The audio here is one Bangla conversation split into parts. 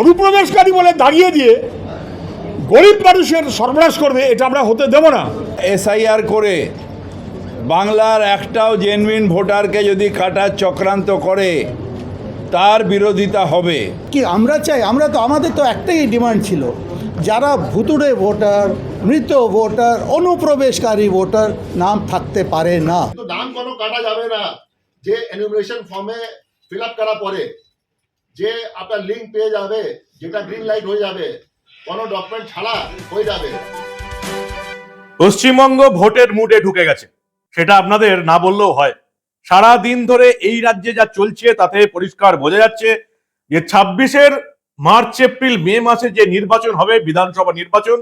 অনুপ্রবেশকারী বলে দাঁড়িয়ে দিয়ে গরিব মানুষের সর্বনাশ করবে এটা আমরা হতে দেব না। এসআইআর করে বাংলার একটাও জেনুইন ভোটারকে যদি কাটার চক্রান্ত করে তার বিরোধিতা হবে। কি আমরা চাই আমরা তো আমাদের তো একটাই ডিমান্ড ছিল যারা ভুতুড়ে ভোটার মৃত ভোটার অনুপ্রবেশকারী ভোটার নাম থাকতে পারে না। নাম কোনো কাটা যাবে না যে এনুমিনেশন ফর্মে ফিল আপ করা পরে যে আপনার লিঙ্ক পেয়ে যাবে, যেটা গ্রিন লাইট হয়ে যাবে, কোনো ডকুমেন্ট ছাড়া হয়ে যাবে। পশ্চিমবঙ্গ ভোটের মুডে ঢুকে গেছে। সেটা আপনাদের না বললেও হয়। সারা দিন ধরে এই রাজ্যে যা চলছে তাতে পরিষ্কার বোঝা যাচ্ছে যে ছাব্বিশের মার্চ, এপ্রিল, মে মাসে যে নির্বাচন হবে, বিধানসভা নির্বাচন,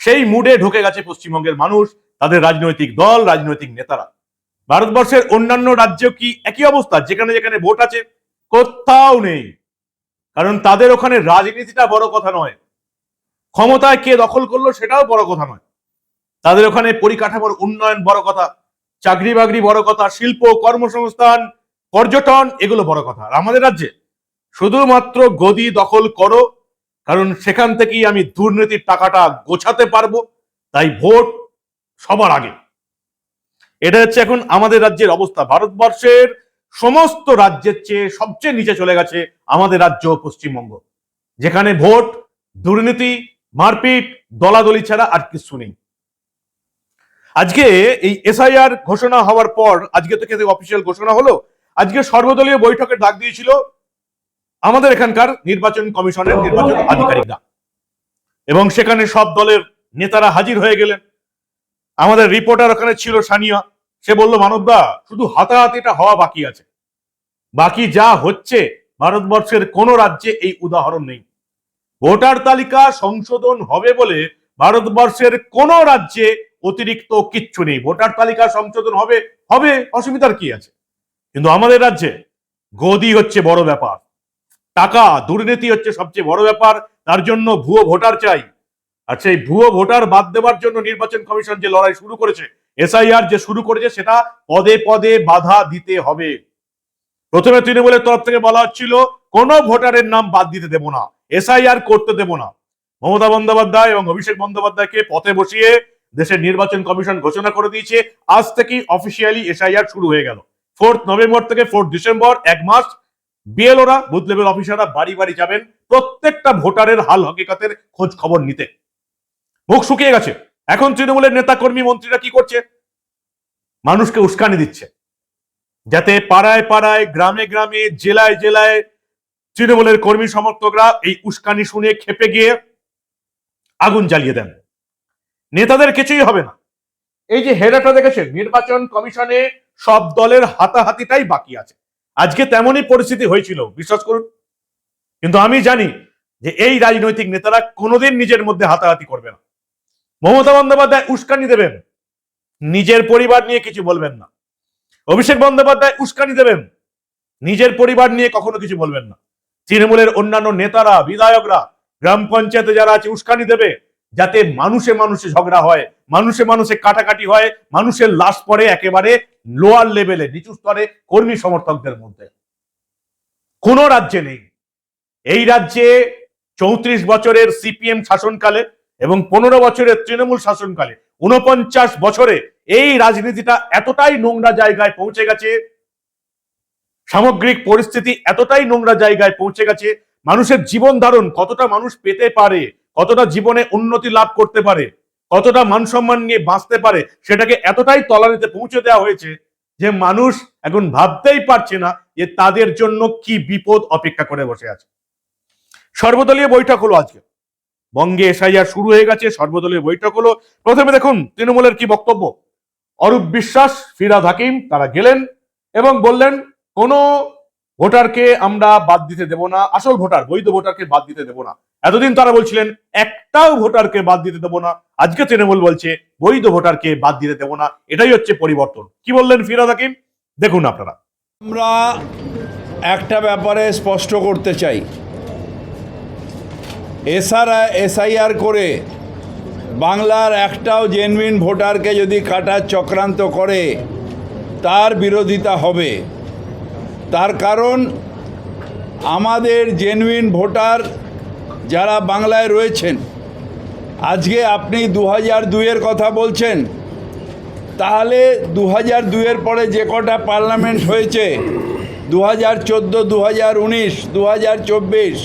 সেই মুডে ঢুকে গেছে পশ্চিমবঙ্গের মানুষ, তাদের রাজনৈতিক দল, রাজনৈতিক নেতারা। ভারতবর্ষের অন্যান্য রাজ্যেও কি একই অবস্থা? যেখানে যেখানে ভোট আছে কোথাও নেই। কারণ তাদের ওখানে রাজনীতিটা বড় কথা নয়। ক্ষমতায় কে দখল করল সেটাও বড় কথা নয়। তাদের ওখানে পরিকাঠামোর উন্নয়ন বড় কথা চাকরি বাকরি বড় কথা, শিল্প, কর্মসংস্থান, পর্যটন, এগুলো বড় কথা। আর আমাদের রাজ্যে শুধুমাত্র গদি দখল করো, কারণ সেখান থেকেই আমি দুর্নীতির টাকাটা গোছাতে পারব, তাই ভোট সবার আগে। এটা হচ্ছে এখন আমাদের রাজ্যের অবস্থা। ভারতবর্ষের সমস্ত রাজ্যের চেয়ে সবচেয়ে নিচে চলে গেছে আমাদের রাজ্য পশ্চিমবঙ্গ। যেখানে ভোট, দুর্নীতি, মারপিট, দলাদলি ছাড়া আর কিছু নেই। আজকে এই এসআইআর ঘোষণা হওয়ার পর, আজকে থেকে অফিসিয়াল ঘোষণা হলো, আজকে সর্বদলীয় বৈঠকের ডাক দিয়েছিল আমাদের এখানকার নির্বাচন কমিশনের নির্বাচন আধিকারিকরা। এবং সেখানে সব দলের নেতারা হাজির হয়ে গেলেন। আমাদের রিপোর্টার ওখানে ছিল সানিয়া। সে বলল মানবদা শুধু হাতাহাতি এটা হওয়া বাকি আছে। বাকি যা হচ্ছে ভারতবর্ষের কোন রাজ্যে এই উদাহরণ নেই। ভোটার তালিকা সংশোধন হবে বলে ভারতবর্ষের কোন রাজ্যে অতিরিক্ত কিচ্ছু নেই। ভোটার তালিকা সংশোধন হবে হবে, অসুবিধার কি আছে? কিন্তু আমাদের রাজ্যে গদি হচ্ছে বড় ব্যাপার। টাকা দুর্নীতি হচ্ছে সবচেয়ে বড় ব্যাপার। তার জন্য ভুয়ো ভোটার চাই। আর সেই ভুয়ো ভোটার বাদ দেওয়ার জন্য নির্বাচন কমিশন যে লড়াই শুরু করেছে এসআইআর যে শুরু করেছে, সেটা পদে পদে বাধা দিতে হবে। প্রথমে তৃণমূলের তরফ থেকে বলা হচ্ছিল, কোন ভোটারের নাম বাদ দিতে দেব না এসআইআর করতে দেব না। মমতা বন্দ্যোপাধ্যায় এবং অভিষেক বন্দ্যোপাধ্যায়কে পথে বসিয়ে দেশের নির্বাচন কমিশন ঘোষণা করে দিয়েছে। আজ থেকেই অফিসিয়ালি এসআইআর শুরু হয়ে গেল। ফোর্থ নভেম্বর থেকে ফোর্থ ডিসেম্বর এক মাস বিএলওরা বুথ লেভেল অফিসাররা বাড়ি বাড়ি যাবেন, প্রত্যেকটা ভোটারের হাল হকিকতের খোঁজ খবর নিতে। মুখ শুকিয়ে গেছে। এখন তৃণমূলের নেতা কর্মী মন্ত্রীরা কি করছে? মানুষকে উস্কানি দিচ্ছে। যাতে পাড়ায় পাড়ায়, গ্রামে গ্রামে, জেলায় জেলায় তৃণমূলের কর্মী সমর্থকরা এই উস্কানি শুনে খেপে গিয়ে আগুন জ্বালিয়ে দেন। নেতাদের কিছুই হবে না। এই যে হেরাটা দেখেছেন, নির্বাচন কমিশনে সব দলের হাতাহাতিটাই বাকি আছে। আজকে তেমনই পরিস্থিতি হয়েছিল, বিশ্বাস করুন। কিন্তু আমি জানি যে এই রাজনৈতিক নেতারা কোনোদিন নিজের মধ্যে হাতাহাতি করবে না। মমতা বন্দ্যোপাধ্যায় উস্কানি দেবেন। নিজের পরিবার নিয়ে কিছু বলবেন না। অভিষেক বন্দ্যোপাধ্যায় উস্কানি দেবেন। নিজের পরিবার নিয়ে কখনো কিছু বলবেন না। তৃণমূলের অন্যান্য নেতারা, বিধায়করা, গ্রাম পঞ্চায়েতে যারা আছে, উস্কানি দেবে। যাতে মানুষে মানুষে ঝগড়া হয়, মানুষে মানুষে কাটাকাটি হয়, মানুষের লাশ পড়ে একেবারে লোয়ার লেভেলে নিচু স্তরে কর্মী সমর্থকদের মধ্যে। কোন রাজ্যে নেই। এই রাজ্যে চৌত্রিশ বছরের সিপিএম শাসনকালে এবং পনেরো বছরের তৃণমূল শাসনকালে উনপঞ্চাশ বছরে এই রাজনীতিটা এতটাই নোংরা জায়গায় পৌঁছে গেছে, সামগ্রিক পরিস্থিতি এতটাই নোংরা জায়গায় পৌঁছে গেছে, মানুষের জীবন ধারণ কতটা মানুষ পেতে পারে, কতটা জীবনে উন্নতি লাভ করতে পারে, কতটা মান সম্মান নিয়ে বাঁচতে পারে, সেটাকে এতটাই তলানিতে পৌঁছে দেওয়া হয়েছে যে মানুষ এখন ভাবতেই পারছে না যে তাদের জন্য কি বিপদ অপেক্ষা করে বসে আছে। সর্বদলীয় বৈঠক হলো আজকে। বঙ্গে এসআইআর শুরু হয়ে গেছে, সর্বদলীয় বৈঠক হলো। প্রথমে দেখুন তৃণমূলের কি বক্তব্য। অরূপ বিশ্বাস, ফিরাদ হাকিম, তারা গেলেন এবং বললেন, কোন ভোটারকে আমরা বাদ দিতে দেব না, আসল ভোটার, বৈধ ভোটারকে বাদ দিতে দেব না। এতদিন তারা বলছিলেন, একটাও ভোটারকে বাদ দিতে দেব না। আজকে তৃণমূল বলছে, বৈধ ভোটারকে বাদ দিতে দেব না। এটাই হচ্ছে পরিবর্তন। কি বললেন ফিরাদ হাকিম? দেখুন আপনারা। আমরা একটা ব্যাপারে স্পষ্ট করতে চাই। এসআর, এসআইআর করে বাংলার একটাও জেনুইন ভোটারকে যদি কাটার চক্রান্ত করে, তার বিরোধিতা হবে। তার কারণ, আমাদের জেনুইন ভোটার যারা বাংলায় রয়েছেন, আজকে আপনি দু হাজার দুইয়ের কথা বলছেন, তাহলে দু হাজার দুইয়ের পরে যে কটা পার্লামেন্ট হয়েছে দু হাজার চোদ্দ দু হাজার উনিশ দু হাজার চব্বিশ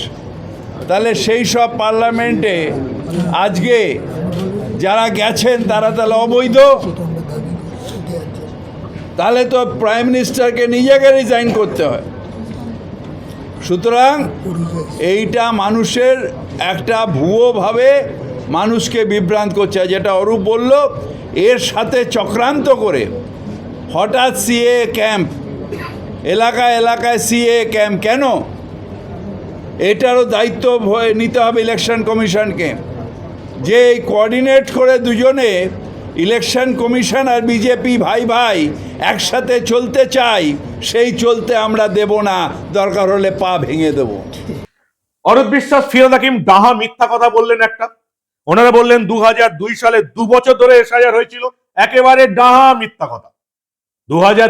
তাহলে সেই সব পার্লামেন্টে আজকে যারা গেছেন তারা তাহলে অবৈধ? তাহলে তো প্রাইম মিনিস্টারকে নিজেকে রিজাইন করতে হয়। সুতরাং এইটা মানুষের একটা ভুয়োভাবে মানুষকে বিভ্রান্ত করছে। যেটা অরূপ বলল, এর সাথে চক্রান্ত করে হঠাৎ সিএ ক্যাম্প, এলাকায় এলাকায় সিএ ক্যাম্প। কেন? এটারও দায়িত্ব নিতে হবে ইলেকশন কমিশনকে। যে কোঅর্ডিনেট করে দুজনে ইলেকশন কমিশন আর বিজেপি ভাই ভাই একসাথে চলতে চাই, সেই চলতে আমরা দেব না, দরকার হলে পা ভেঙে দেবো। অরূপ বিশ্বাস, ফিরোজ হাকিম, ডাহা মিথ্যা কথা বললেন একটা। ওনারা বললেন দু দুই সালে দু বছর ধরে এসআইআর হয়েছিল, একেবারে ডাহা মিথ্যা কথা।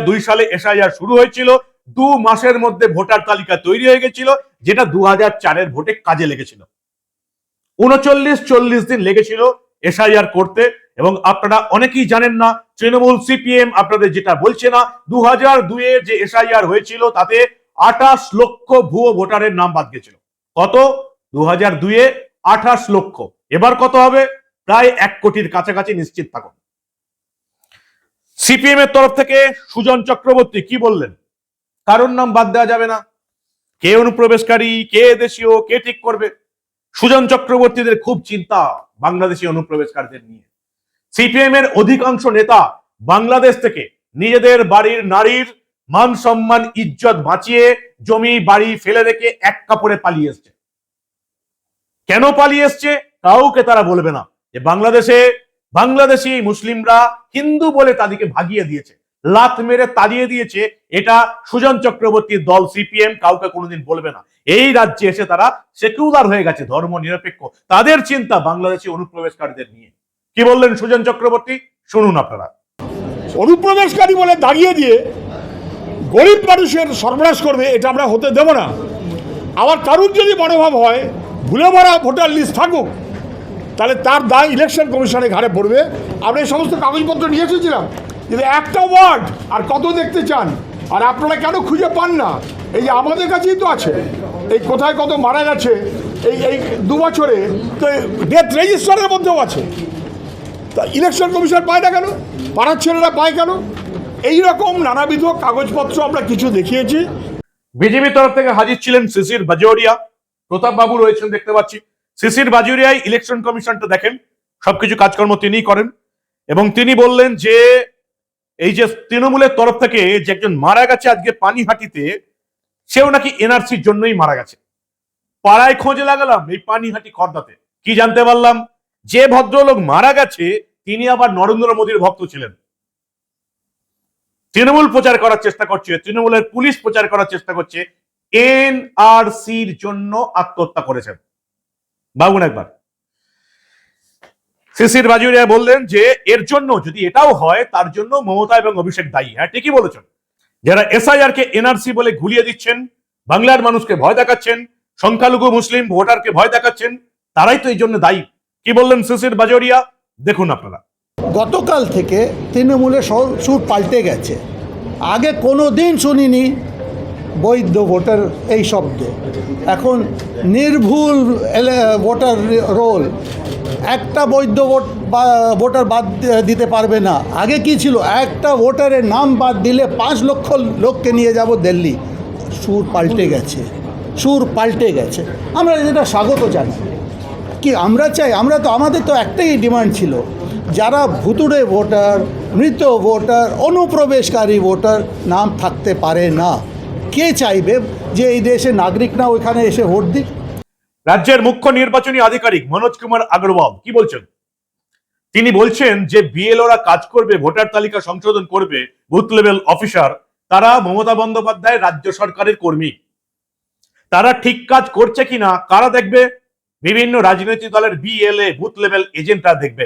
দু সালে এসআইআর শুরু হয়েছিল দু মাসের মধ্যে ভোটার তালিকা তৈরি হয়ে গেছিল, যেটা দু হাজার চারের ভোটে কাজে লেগেছিল। উনচল্লিশ, চল্লিশ দিন লেগেছিল এসআইআর করতে, এবং আপনারা অনেকেই জানেন না, তৃণমূল সিপিএম আপনাদের যেটা বলছে না দু হাজার দুইয়ে যে এসআইআর হয়েছিল, তাতে আঠাশ লক্ষ ভুয়ো ভোটারের নাম বাদ গেছিল। কত? দু হাজার দুয়ে আঠাশ লক্ষ। এবার কত হবে? প্রায় এক কোটির কাছাকাছি নিশ্চিত থাকুন। সিপিএম এর তরফ থেকে সুজন চক্রবর্তী কি বললেন? কারোর নাম বাদ দেওয়া যাবে না। কে অনুপ্রবেশকারী, কে দেশীয়, কে ঠিক করবে? সুজন চক্রবর্তীদের খুব চিন্তা বাংলাদেশি অনুপ্রবেশকারীদের নিয়ে। সিপিএম এর অধিকাংশ নেতা বাংলাদেশ থেকে নিজেদের বাড়ির নারীর মান সম্মান, ইজ্জত বাঁচিয়ে জমি, বাড়ি ফেলে রেখে এক কাপড়ে পালিয়ে এসছে। কেন পালিয়ে এসছে? কাউকে তারা বলবে না। যে বাংলাদেশে বাংলাদেশি মুসলিমরা হিন্দু বলে তাদেরকে ভাগিয়ে দিয়েছে। লাত মেরে তাড়িয়ে দিয়েছে। এটা সুজন চক্রবর্তীর দল, সিপিএম, কাউকে কোনোদিন বলবে না। এই রাজ্যে এসে তারা সেকুলার হয়ে গেছে ধর্ম নিরপেক্ষ তাদের চিন্তা বাংলাদেশি অনুপ্রবেশকারীদের নিয়ে। কি বললেন সুজন চক্রবর্তী? শুনুন আপনারা। অনুপ্রবেশকারী বলে দাঁড়িয়ে দিয়ে গরিব মানুষের সর্বনাশ করবে, এটা আমরা হতে দেব না। আবার কারুর যদি মনোভাব হয়, ভুলে ভরা ভোটার লিস্ট থাকুক, তাহলে তার দায় ইলেকশন কমিশনের ঘাড়ে পড়বে। আমরা এই সমস্ত কাগজপত্র নিয়ে এসেছিলাম। কিন্তু একটা ওয়ার্ড আর কত দেখতে চান, আর আপনারা কেন খুঁজে পান না? এই যে আমাদের কাছেই তো আছে। এই কোথায় কত মারা গেছে, এই এই দু বছরে তো ডেথ রেজিস্টারের মধ্যেও আছে। তা ইলেকশন কমিশন পায় না কেন? পাড়ার ছেলেরা পায় কেন? এই রকম নানাবিধ কাগজপত্র আমরা কিছু দেখিয়েছি। বিজেপি তরফ থেকে হাজির ছিলেন শিশির বাজোরিয়া প্রতাপ বাবু রয়েছেন দেখতে পাচ্ছি। শিশির বাজোরিয়ায় ইলেকশন কমিশনটা দেখেন। সবকিছু কাজকর্ম তিনিই করেন। এবং তিনি বললেন যে এই যে তৃণমূলের তরফ থেকে যে একজন মারা গেছে আজকে পানিহাটিতে, সেও নাকি এনআরসির জন্যই মারা গেছে। পাড়ায় খোঁজে লাগালাম এই পানিহাটি খর্দাতে। কি জানতে পারলাম? যে ভদ্রলোক মারা গেছে, তিনি আবার নরেন্দ্র মোদীর ভক্ত ছিলেন। তৃণমূল প্রচার করার চেষ্টা করছে, তৃণমূলের পুলিশ প্রচার করার চেষ্টা করছে, এনআরসির জন্য আত্মহত্যা করেছেন। ভাবুন একবার। শিশির বাজুরিয়া বললেন যে, এর জন্য যদি এটাও হয়, তার জন্য মমতা এবং অভিষেক দায়ী। হ্যাঁ ঠিকই বলেছেন। যারা এসআইআর কে এনআরসি বলে ঘুরিয়ে দিচ্ছেন, বাংলার মানুষকে ভয় দেখাচ্ছেন, সংখ্যালঘু, মুসলিম, ভোটারকে ভয় দেখাচ্ছেন, তারাই তো এই জন্য দায়ী। কি বললেন শিশির বাজোরিয়া? দেখুন আপনারা। গতকাল থেকে তৃণমূলের সুর পাল্টে গেছে। আগে কোনো দিন শুনিনি বৈধ ভোটার এই শব্দ। এখন নির্ভুল ভোটার রোল, একটা বৈধ ভোট ভোটার বাদ দিতে পারবে না। আগে কি ছিল? একটা ভোটারের নাম বাদ দিলে পাঁচ লক্ষ লোককে নিয়ে যাব দিল্লি। সুর পাল্টে গেছে। সুর পাল্টে গেছে। আমরা যেটা স্বাগত জানি কি আমরা চাই? আমরা তো, আমাদের তো একটাই ডিমান্ড ছিল। যারা ভুতুড়ে ভোটার, মৃত ভোটার, অনুপ্রবেশকারী ভোটার নাম থাকতে পারে না। কে চাইবে যে এই দেশের নাগরিকরা ওইখানে এসে ভোট দিক? রাজ্যের মুখ্য নির্বাচনী আধিকারিক মনোজ কুমার আগরওয়াল কি বলছেন? তিনি বলছেন যে বিএলওরা কাজ করবে, ভোটার তালিকা সংশোধন করবে, বুথ লেভেল অফিসার, তারা মমতা বন্দ্যোপাধ্যায় রাজ্য সরকারের কর্মী। তারা ঠিক কাজ করছে কিনা, কারা দেখবে? বিভিন্ন রাজনৈতিক দলের বিএলএ, বুথ লেভেল এজেন্টরা দেখবে।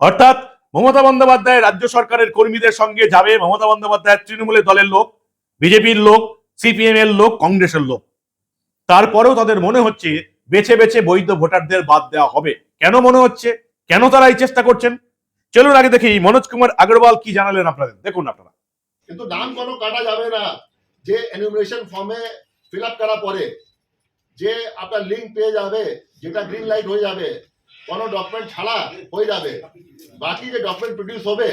অর্থাৎ মমতা বন্দ্যোপাধ্যায় রাজ্য সরকারের কর্মীদের সঙ্গে যাবে, মমতা বন্দ্যোপাধ্যায় তৃণমূলের দলের লোক, বিজেপির লোক সিপিএম এর লোক, কংগ্রেসের লোক। তারপরেও তাদের মনে হচ্ছে বেছে বেছে বৈধ ভোটারদের বাদ দেওয়া হবে। কেন মনে হচ্ছে? কেন তারা এই চেষ্টা করছেন? চলুন আগে দেখি, মনোজ কুমার আগরওয়াল কি জানালেন আপনাদের? দেখুন আপনারা। কিন্তু নাম কোনো কাটা যাবে না। যে এনুমিনেশন ফর্মে ফিল আপ করার পরে, যে আপনার লিঙ্ক পেয়ে যাবে, যেটা গ্রিন লাইট হয়ে যাবে, কোনো ডকুমেন্ট ছাড়া হয়ে যাবে। বাকি যে ডকুমেন্ট প্রডিউস হবে,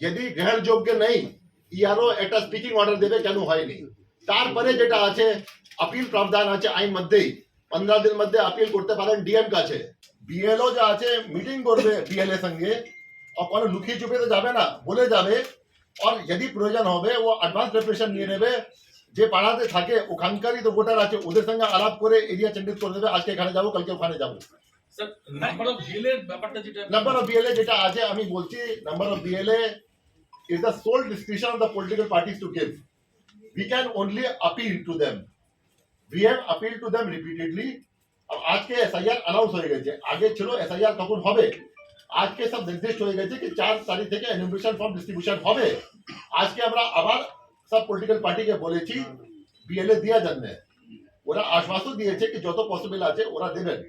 যদি গ্রহণযোগ্য নেই ইয়ারও একটা স্পিকিং অর্ডার দেবে কেন হয়নি? তারপরে যেটা আছে আপিল প্রাবধান আছে আইন মধ্যেই পনেরো দিন মধ্যে আপিল করতে পারেন ডিএম কাছে বিএলও যা আছে মিটিং করবে বিএলএ সঙ্গে আর কোনো লুকিয়ে চুপে তো যাবে না বলে যাবে আর যদি প্রয়োজন হবে ও অ্যাডভান্স প্রিপারেশন নিয়ে নেবে যে পাড়াতে থাকে ওখানকারই তো ভোটার আছে ওদের সঙ্গে আলাপ করে এরিয়া চেঞ্জেস করে দেবে আজকে এখানে যাব কালকে ওখানে যাব স্যার নাম্বার অফ বিলের ব্যাপারটা যেটা নাম্বার অফ বিএলএ যেটা আছে আমি বলছি number of BLA is the sole discretion of the political parties to give. We can only appeal to them. We have appealed to them repeatedly. अब आज के एस आई आर अनाउंस হয়ে গেছে আগে ছিল এস আই আর তখন হবে আজকে সব নির্দিষ্ট হয়ে গেছে কি চার তারিখ থেকে এনুমিনেশন ফর্ম ডিস্ট্রিবিউশন হবে আজকে আমরা আবার সব পলিটিক্যাল পার্টিকে বলেছি বিএলএ দেওয়ার জন্য ওরা আশ্বাসও দিয়েছে কি যত পসিবল আছে ওরা দেবেন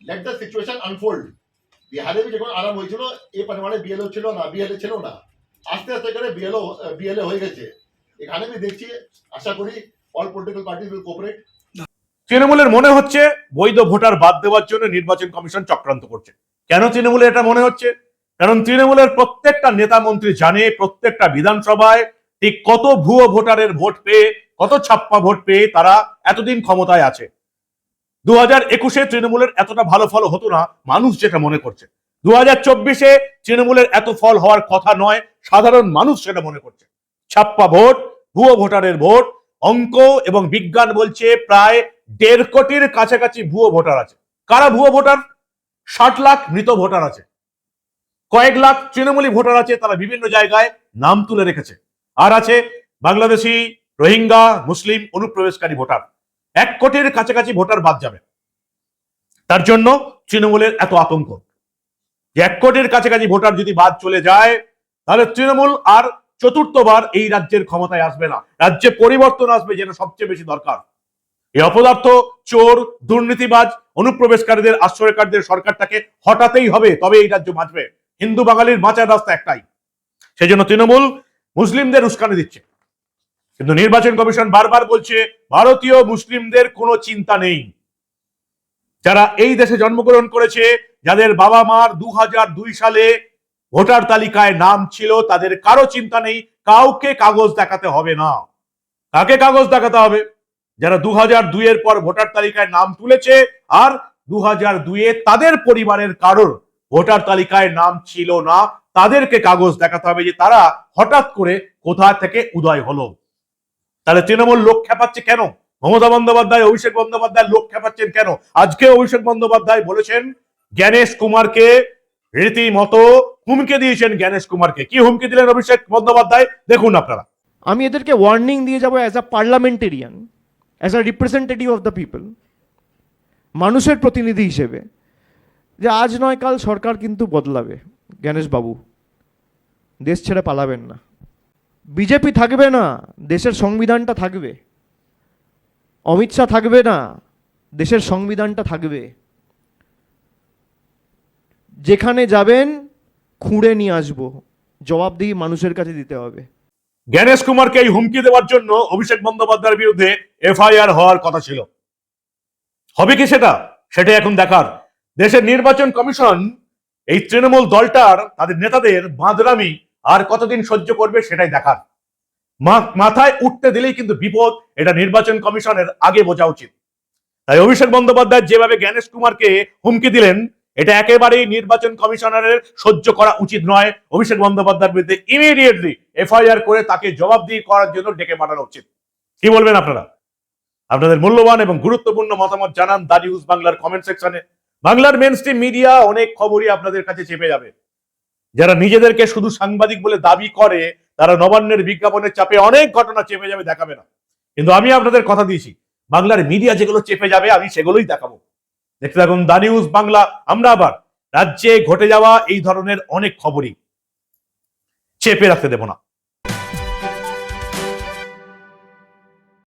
লেট দ্য সিচুয়েশন আনফোল্ড বিহারে যখন আরাম হয়েছিল এই পরিমাণে বিএলও ছিল না বিএলএ ছিল না আস্তে আস্তে করে বিএলও বিএলএ হয়ে গেছে এখানে আমি দেখছি, আশা করি all political party will cooperate তৃণমূলের মনে হচ্ছে বৈধ ভোটার বাদ দেওয়ার জন্য নির্বাচন কমিশন চক্রান্ত করছে। কেন তৃণমূলের এটা মনে হচ্ছে? কারণ তৃণমূলের প্রত্যেকটা নেতা মন্ত্রী জানে প্রত্যেকটা বিধানসভায় ঠিক কত ভুয়ো ভোটারের ভোট পেয়ে, কত ছাপ্পা ভোট পেয়ে তারা এতদিন ক্ষমতায় আছে। দু হাজার একুশে তৃণমূলের এতটা ভালো ফল হতো না, মানুষ যেটা মনে করছে। দু হাজার চব্বিশে তৃণমূলের এত ফল হওয়ার কথা নয়, সাধারণ মানুষ সেটা মনে করছে। ছাপ্পা ভোট, ভুয়ো ভোটারের ভোট, অঙ্ক এবং বিজ্ঞান বলছে প্রায় দেড় কোটির কাছাকাছি ভুয়ো ভোটার আছে। কারা ভুয়ো ভোটার? ষাট লাখ মৃত ভোটার আছে। কয়েক লাখ তৃণমূলী ভোটার আছে, তারা বিভিন্ন জায়গায় নাম তুলে রেখেছে। আর আছে বাংলাদেশি, রোহিঙ্গা, মুসলিম অনুপ্রবেশকারী ভোটার। এক কোটির কাছাকাছি ভোটার বাদ যাবে। তার জন্য তৃণমূলের এত আতঙ্ক। এক কোটির কাছাকাছি ভোটার যদি বাদ চলে যায়, তাহলে তৃণমূল আর চতুর্থবার এই রাজ্যের ক্ষমতায় আসবে না। রাজ্যে পরিবর্তন আসবে যেটা সবচেয়ে বেশি দরকার। এই অপদার্থ, চোর, দুর্নীতিবাজ, অনুপ্রবেশকারীদের, আশ্রয়কারীদের সরকারটাকে হটাতেই হবে তবে এই রাজ্য বাঁচবে। হিন্দু বাঙালির বাঁচার রাস্তা একটাই। সেই জন্য তৃণমূল মুসলিমদের উস্কানি দিচ্ছে। কিন্তু নির্বাচন কমিশন বারবার বলছে, ভারতীয় মুসলিমদের কোনো চিন্তা নেই। যারা এই দেশে জন্মগ্রহণ করেছে, যাদের বাবা মার দু সালে ভোটার তালিকায় নাম ছিল, তাদের কারও চিন্তা নেই, কাউকে কাগজ দেখাতে হবে না। কাকে কাগজ দেখাতে হবে? যারা দু হাজার দুইয়ের পর ভোটার তালিকায় নাম তুলেছে আর দু হাজার দুইয়ে তাদের পরিবারের কারোর ভোটার তালিকায় নাম ছিল না, তাদেরকে কাগজ দেখাতে হবে যে তারা হঠাৎ করে কোথা থেকে উদয় হলো। তাহলে তৃণমূল লোক খেপাচ্ছে কেন? মমতা বন্দ্যোপাধ্যায়, অভিষেক বন্দ্যোপাধ্যায় লোক খেপাচ্ছেন কেন? আজকে অভিষেক বন্দ্যোপাধ্যায় বলেছেন, জ্ঞানেশ কুমারকে রীতিমতো হুমকে দিয়েছেন জ্ঞানেশ কুমারকে। কি হুমকি দিলেন অভিষেক বন্দ্যোপাধ্যায়? দেখুন আপনারা। আমি এদেরকে ওয়ার্নিং দিয়ে যাব as a parliamentarian as a representative of the people মানুষের প্রতিনিধি হিসেবে, যে আজ নয়, কাল সরকার কিন্তু বদলাবে। গণেশবাবু দেশ ছেড়ে পালাবেন না। বিজেপি থাকবে না, দেশের সংবিধানটা থাকবে। অমিত শাহ থাকবে না, দেশের সংবিধানটা থাকবে। যেখানে যাবেন খুঁড়ে নিয়ে আসব। জবাবদিহি মানুষের কাছে দিতে হবে। জ্ঞানেশ কুমারকে এই হুমকি দেওয়ার জন্য অভিষেক বন্দ্যোপাধ্যায়ের বিরুদ্ধে এফআইআর হওয়ার কথা ছিল। হবে কি সেটা? সেটাই এখন দেখার। দেশের নির্বাচন কমিশন এই তৃণমূল দলটার, তাদের নেতাদের বাঁদরামি আর কতদিন সহ্য করবে সেটাই দেখার। মাথায় উঠতে দিলেই কিন্তু বিপদ, এটা নির্বাচন কমিশনের আগে বোঝা উচিত। তাই অভিষেক বন্দ্যোপাধ্যায় যেভাবে জ্ঞানেশ কুমারকে হুমকি দিলেন এটা একেবারেই নির্বাচন কমিশনারের সহ্য করা উচিত নয়। অভিষেক বন্দ্যোপাধ্যায়ের বিরুদ্ধে ইমিডিয়েটলি এফআইআর করে তাকে জবাবদিহি করার জন্য ডেকে পাঠানো উচিত। কি বলবেন আপনারা? আপনাদের মূল্যবান এবং গুরুত্বপূর্ণ মতামত জানান দা নিউজ বাংলার কমেন্ট সেকশনে বাংলার মেন মিডিয়া অনেক খবরই আপনাদের কাছে চেপে যাবে। যারা নিজেদেরকে শুধু সাংবাদিক বলে দাবি করে, তারা নবান্নের বিজ্ঞাপনের চাপে অনেক ঘটনা চেপে যাবে, দেখাবে না। কিন্তু আমি আপনাদের কথা দিয়েছি, বাংলার মিডিয়া যেগুলো চেপে যাবে, আমি সেগুলোই দেখাবো। দেখতে থাকুন দা নিউজ বাংলা আমরা আবার রাজ্যে ঘটে যাওয়া এই ধরনের অনেক খবরই চেপে রাখতে দেব না।